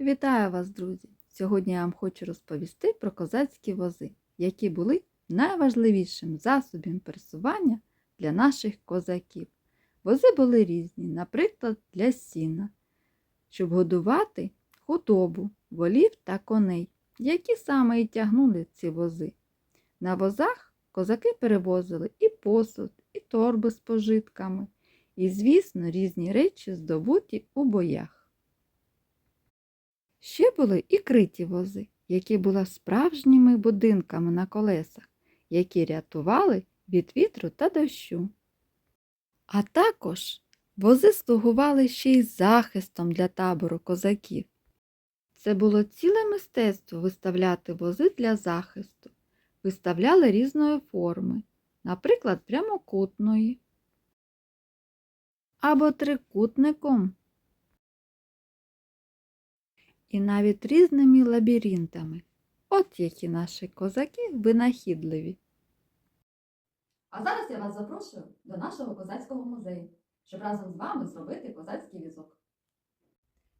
Вітаю вас, друзі! Сьогодні я вам хочу розповісти про козацькі вози, які були найважливішим засобом пересування для наших козаків. Вози були різні, наприклад, для сіна, щоб годувати худобу, волів та коней, які саме і тягнули ці вози. На возах козаки перевозили і посуд, і торби з пожитками, і, звісно, різні речі, здобуті у боях. Ще були і криті вози, які були справжніми будинками на колесах, які рятували від вітру та дощу. А також вози слугували ще й захистом для табору козаків. Це було ціле мистецтво виставляти вози для захисту. Виставляли різної форми, наприклад, прямокутної або трикутником і навіть різними лабіринтами. От які наші козаки винахідливі. А зараз я вас запрошую до нашого козацького музею, щоб разом з вами зробити козацький візок.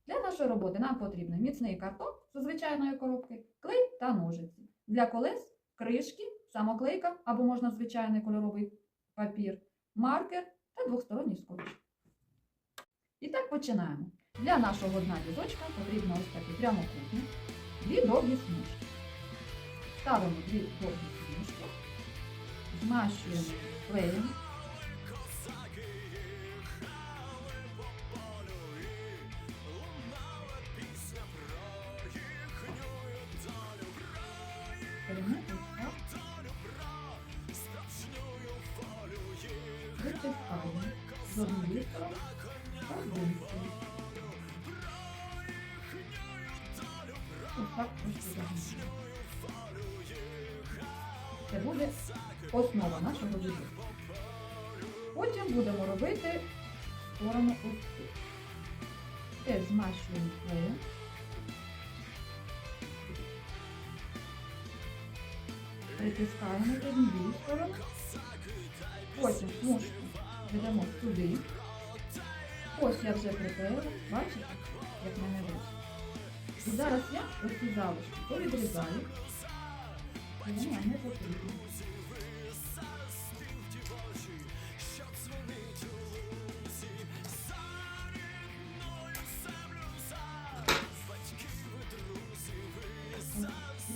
Для нашої роботи нам потрібен міцний картон з звичайної коробки, клей та ножиці. Для колес кришки, самоклейка або можна звичайний кольоровий папір, маркер та двосторонній скотч. І так починаємо. Для нашого дна візочка потрібно ось такий прямокутник, дві довгі смужки. Ставимо дві довгі смужки, змащуємо клеєм. Витискаємо з однієї сторони Це буде основа нашого візу. Потім будемо робити сторону ось тут. Теж змащуємо клеєм. Притискаємо з однієї сторони. Потім смужку ведемо сюди. Ось я вже приклеїла. Бачите, як мене вийшло. І зараз я оці залишки повідрізаю. Вони нам не потрібні. Ось.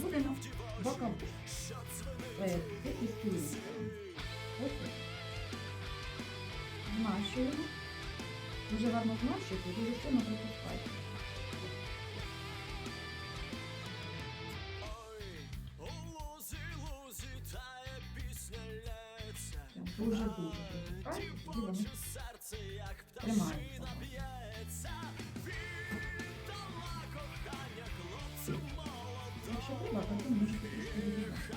Будемо. Ось. Змащуємо. Дуже гарно змащуйте, дуже сильно притискайте. Прям Дуже-дуже притискайте, тоді вони тримаються. Якщо треба, потім можете трішки відрізати.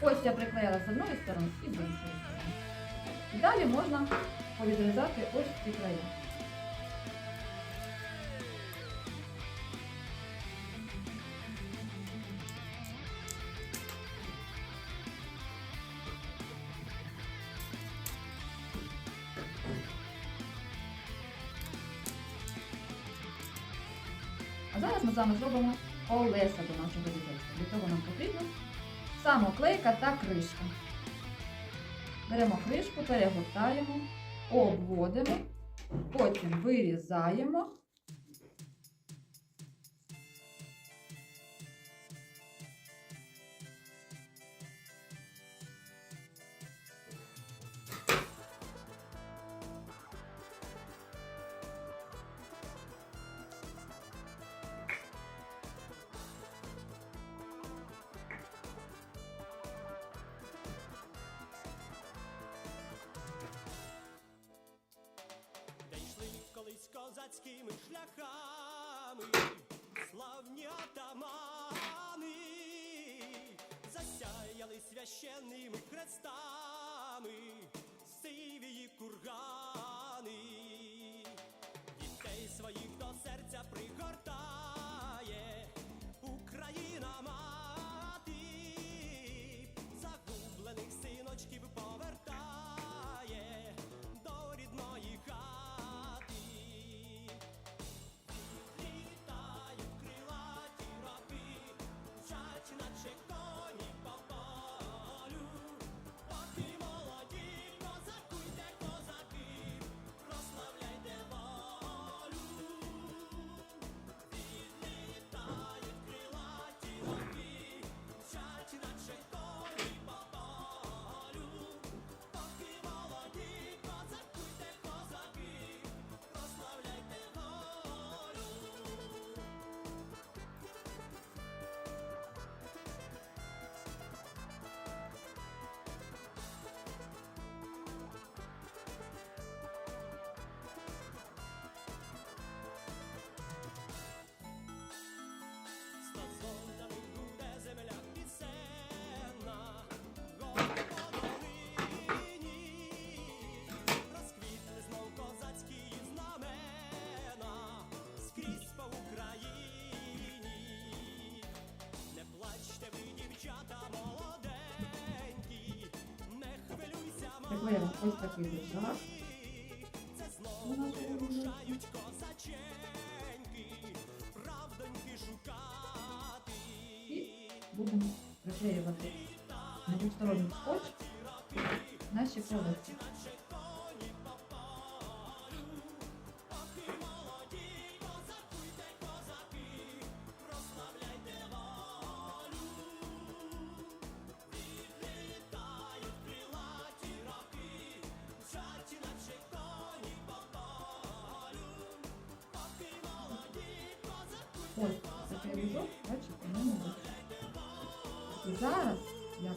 Ось я приклеїла з одної сторони і з іншої сторони. І далі можна повідрізати ось ці краї. А зараз ми з вами зробимо колеса до нашого візочка. Для цього нам потрібно самоклейка та кришка. Беремо кришку, перегортаємо, обводимо, потім вирізаємо. Козацькими шляхами, славні атамани, засяяли священними хрестами, сивії кургани, дітей своїх до серця пригортає ось такий лежак. у нашого візочку. І будемо приклеювати на двосторонній скотч наші колеса. Ось такий різок, бачите, не мене. І зараз я